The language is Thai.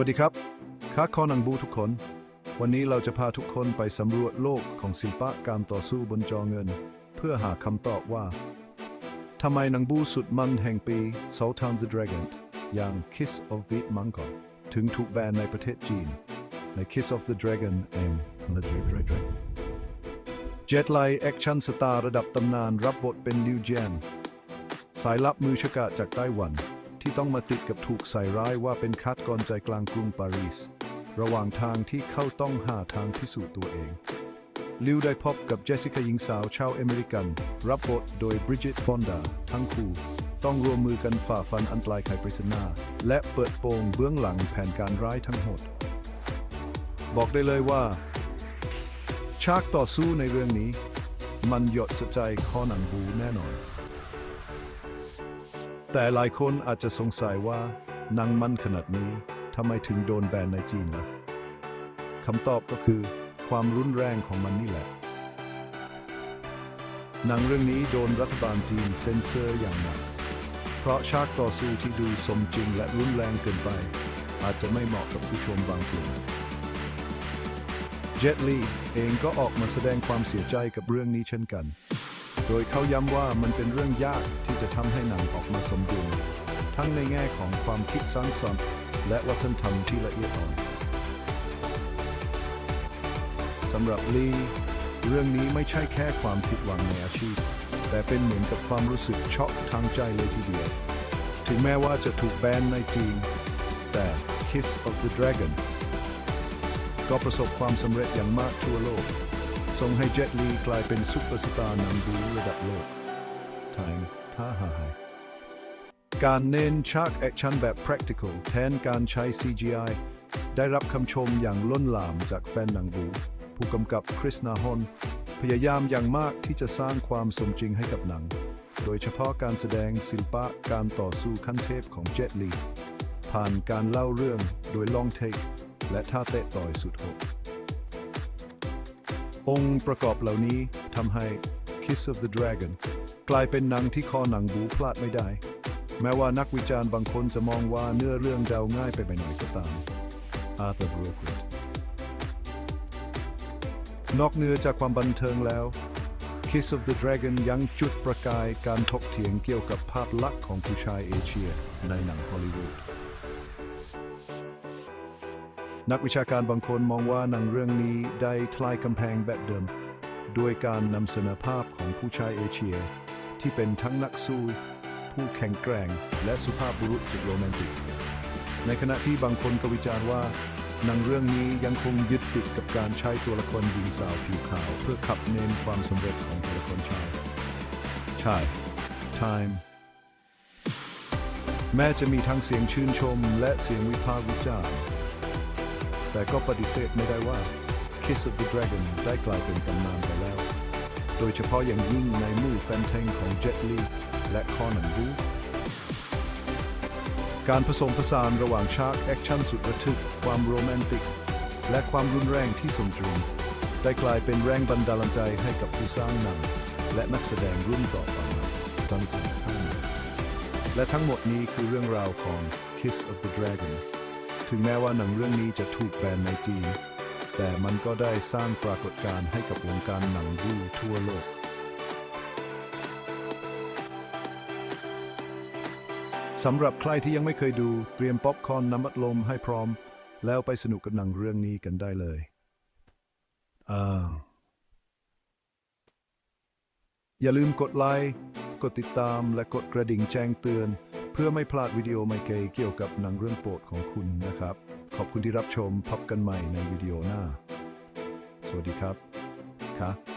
วัสดีครับค้าคอนังบูทุกคน วันนี้เราจะพาทุกคนไปสำรวจโลกของศิลปะการต่อสู้บนจอเงิน เพื่อหาคำตอบว่าทำไมหนังบูสุดมันแห่งปี Sultan the Dragon อย่าง Kiss of the Mongol ถึงถูกแบนในประเทศจีน ใน Kiss of the Dragon เองนะ Dragon เจ็ตไลแอคชั่นสตาร์ระดับตำนานรับบทเป็นลิวเจียนสายลับมือชกาจจากไต้หวัน ที่ต้องมาติดกับถูกใส่ร้ายว่าเป็นคัดกรใจกลางกรุงปารีส ระหว่างทางที่เขาต้องหาทางพิสูจน์ตัวเอง ลิวได้พบกับเจสสิก้าหญิงสาวชาวอเมริกัน รับบทโดยบริจิตฟอนดา ทั้งคู่ต้องร่วมมือกันฝ่าฟันอันตรายไขปริศนา และเปิดโปงเบื้องหลังแผนการร้ายทั้งหมด บอกได้เลยว่า ฉากต่อสู้ในเรื่องนี้ มันหยดสะใจข้อหนังบูแน่นอน แต่หลายคนอาจจะสงสัยว่านังมันขนาดนี้ทำไมถึงโดนแบนในจีนล่ะคำตอบก็คือ ความรุนแรงของมันนี่แหละหนังเรื่องนี้โดนรัฐบาลจีนเซ็นเซอร์อย่างหนัก เพราะฉากต่อสู้ที่ดูสมจริงและรุนแรงเกินไป อาจจะไม่เหมาะกับผู้ชมบางกลุ่มเจ t ลีเองก็ออกมาแสดงความเสียใจกับเรื่องนี้เช่นกัน โดยเขาย้ำว่ามันเป็นเรื่องยากที่จะทำให้หนังออกมาสมดุลทั้งในแง่ของความคิดสร้างสรรค์และวัฒนธรรมที่ละเอียดอ่อนสำหรับลีเรื่องนี้ไม่ใช่แค่ความผิดหวังในอาชีพ แต่เป็นเหมือนกับความรู้สึกช็อกทางใจเลยทีเดียว ถึงแม้ว่าจะถูกแบนในจีน แต่ Kiss of the Dragon ก็ประสบความสำเร็จอย่างมากทั่วโลก ส่งให้เจ็ตลีกลายเป็นซุปเปอร์สตาร์นังบูระดับโลกทางท้าหายการเน้นฉากแอคชั่นแบบ practical แทนการใช้ CGI ได้รับคำชมอย่างล้นหลามจากแฟนหนังบู ผู้กำกับคริสนาฮอนพยายามอย่างมากที่จะสร้างความสมจริงให้กับหนัง โดยเฉพาะการแสดงศิลปะการต่อสู้ขั้นเทพของเจ็ตลีผ่านการเล่าเรื่องโดยลองเทคและท่าเตะต่อยสุดโหด องค์ประกอบเหล่านี้ทำให้ Kiss of the Dragon กลายเป็นหนังที่คอหนังบูพลาดไม่ได้ แม้ว่านักวิจารณ์บางคนจะมองว่าเนื้อเรื่องเดาง่ายไปไปหน่อยก็ตาม Arthur Brooklyn นอกเหนือจากความบันเทิงแล้ว Kiss of the Dragon ยังจุดประกายการถกเถียงเกี่ยวกับภาพลักษณ์ของผู้ชายเอเชียในหนังฮอลลีวูด นักวิชาการบางคนมองว่าหนังเรื่องนี้ได้ทลายกำแพงแบบเดิม ด้วยการนำเสนอภาพของผู้ชายเอเชีย ที่เป็นทั้งนักสู้ ผู้แข็งแกร่ง และสุภาพบุรุษสุดโรแมนติก ในขณะที่บางคนก็วิจารณ์ว่าหนังเรื่องนี้ยังคงยึดติดกับการใช้ตัวละครหญิงสาวผิวขาว เพื่อขับเน้นความสำเร็จของตัวละครชายใช่ time แม้จะมีทั้งเสียงชื่นชมและเสียงวิพากษ์วิจารณ์ แต่ก็ปฏิเสธไม่ได้ว่า Kiss of the Dragon ได้กลายเป็นตำนานไปแล้ว โดยเฉพาะอย่างยิ่งในมู่แฟนเพลงของเจ็ตลีและคอนันบูการผสมผสานระหว่างฉากแอคชั่นสุดระทึก ความโรแมนติก และความรุนแรงที่สมดุลได้กลายเป็นแรงบันดาลใจให้กับผู้สร้างหนังและนักแสดงรุ่นต่อไปจนถึงท่านและทั้งหมดนี้คือเรื่องราวของ Kiss of the Dragon ถึงแม้ว่าหนังเรื่องนี้จะถูกแบนในจีน แต่มันก็ได้สร้างปรากฏการณ์ให้กับวงการหนังบูทั่วโลก สำหรับใครที่ยังไม่เคยดูเตรียมป๊อปคอร์นน้ำอัดลมให้พร้อม แล้วไปสนุกกับหนังเรื่องนี้กันได้เลยอ่าอย่าลืมกดไลค์ กดติดตามและกดกระดิ่งแจ้งเตือน เพื่อไม่พลาดวิดีโอใหม่ๆเกี่ยวกับหนังเรื่องโปรดของคุณนะครับ ขอบคุณที่รับชมพบกันใหม่ในวิดีโอหน้า สวัสดีครับค่ะ